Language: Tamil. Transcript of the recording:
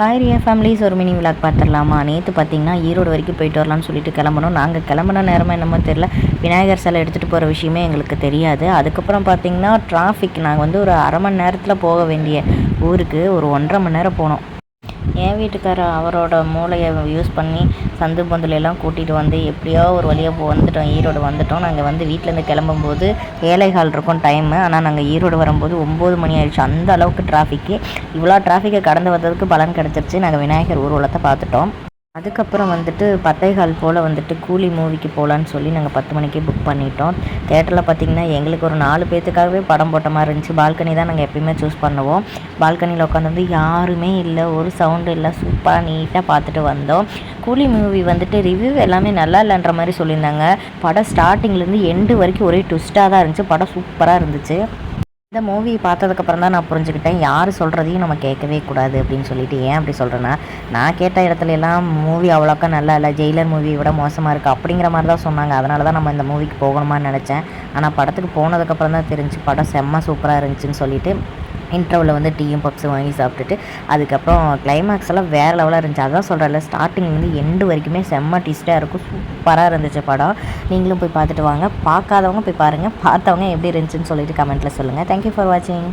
ஹாய் ரியா ஃபேமிலிஸ் ஒரு மினி விளாக் பார்த்துடலாமா? நேற்று பார்த்தீங்கன்னா ஈரோடு வரைக்கும் போயிட்டு வரலாம்னு சொல்லிட்டு கிளம்பணும் நாங்கள் கிளம்புன நேரமாக என்னமோ தெரில விநாயகர் சிலை எடுத்துகிட்டு போகிற விஷயமே எங்களுக்கு தெரியாது. அதுக்கப்புறம் பார்த்தீங்கன்னா டிராஃபிக் நாங்கள் வந்து ஒரு அரை மணி நேரத்தில் போக வேண்டிய ஊருக்கு ஒரு ஒன்றரை மணி நேரம் போனோம். என் வீட்டுக்காரர் அவரோட மூளையை யூஸ் பண்ணி சந்து பொந்தில் கூட்டிகிட்டு வந்து எப்படியோ ஒரு வழியாக வந்துவிட்டோம் வந்துட்டோம். ஈரோடு வந்துட்டோம். நாங்கள் வந்து வீட்டிலேருந்து கிளம்பும்போது ஏழைகால் இருக்கும் டைமு ஆனால் நாங்கள் ஈரோடு வரும்போது ஒம்பது மணி ஆயிடுச்சு. அந்த அளவுக்கு டிராஃபிக்கு இவ்வளோ டிராஃபிக்கை கடந்து வந்ததுக்கு பலன் கிடச்சிருச்சு. நாங்கள் விநாயகர் ஊர்வலத்தை பார்த்துட்டோம். அதுக்கப்புறம் வந்துட்டு பத்தைகால் போல் வந்துட்டு கூலி மூவிக்கு போகலான்னு சொல்லி நாங்கள் பத்து மணிக்கே புக் பண்ணிட்டோம். தேட்டரில் பார்த்தீங்கன்னா எங்களுக்கு ஒரு நாலு பேர்த்துக்காகவே படம் போட்ட மாதிரி இருந்துச்சு. பால்கனி தான் நாங்கள் எப்பயுமே சூஸ் பண்ணுவோம். பால்கனியில் உட்காந்து யாருமே இல்லை ஒரு சவுண்டு இல்லை. சூப்பராக நீட்டாக பார்த்துட்டு வந்தோம். கூலி மூவி வந்துட்டு ரிவ்யூ எல்லாமே நல்லா இல்லைன்ற மாதிரி சொல்லியிருந்தாங்க. படம் ஸ்டார்டிங்லேருந்து எண்டு வரைக்கும் ஒரே ட்விஸ்ட்டாக தான் இருந்துச்சு. படம் சூப்பராக இருந்துச்சு. இந்த மூவி பார்த்ததுக்கப்புறம் தான் நான் புரிஞ்சுக்கிட்டேன். யார் சொல்கிறதையும் நம்ம கேட்கவே கூடாது அப்படின்னு சொல்லிட்டு ஏன் அப்படி சொல்கிறேன்னா நான் கேட்ட இடத்துல எல்லாம் மூவி அவ்வளோக்கா நல்லா இல்லை ஜெயிலர் மூவியை விட மோசமாக இருக்குது அப்படிங்கிற மாதிரி தான் சொன்னாங்க. அதனால தான் நம்ம இந்த மூவிக்கு போகணுமான்னு நினச்சேன். ஆனால் படத்துக்கு போனதுக்கப்புறம் தான் தெரிஞ்சு படம் செம்ம சூப்பராக இருந்துச்சுன்னு சொல்லிட்டு இன்டர்வலில் வந்து டீயும் பப்ஸும் வாங்கி சாப்பிட்டுட்டு அதுக்கப்புறம் கிளைமேக்ஸ் எல்லாம் வேறு லெவலாக இருந்துச்சு. அதான் சொல்கிறேன்ல ஸ்டார்டிங்லேருந்து எண்டு வரைக்குமே செம்ம டிஸ்ட்டாக இருக்கும். சூப்பராக இருந்துச்சு படம். நீங்களும் போய் பார்த்துட்டு வாங்க. பார்க்காதவங்க போய் பாருங்கள் பார்த்தவங்க எப்படி இருந்துச்சுன்னு சொல்லிட்டு கமெண்ட்டில் சொல்லுங்கள் தேங்க்யூ ஃபார் வாட்சிங்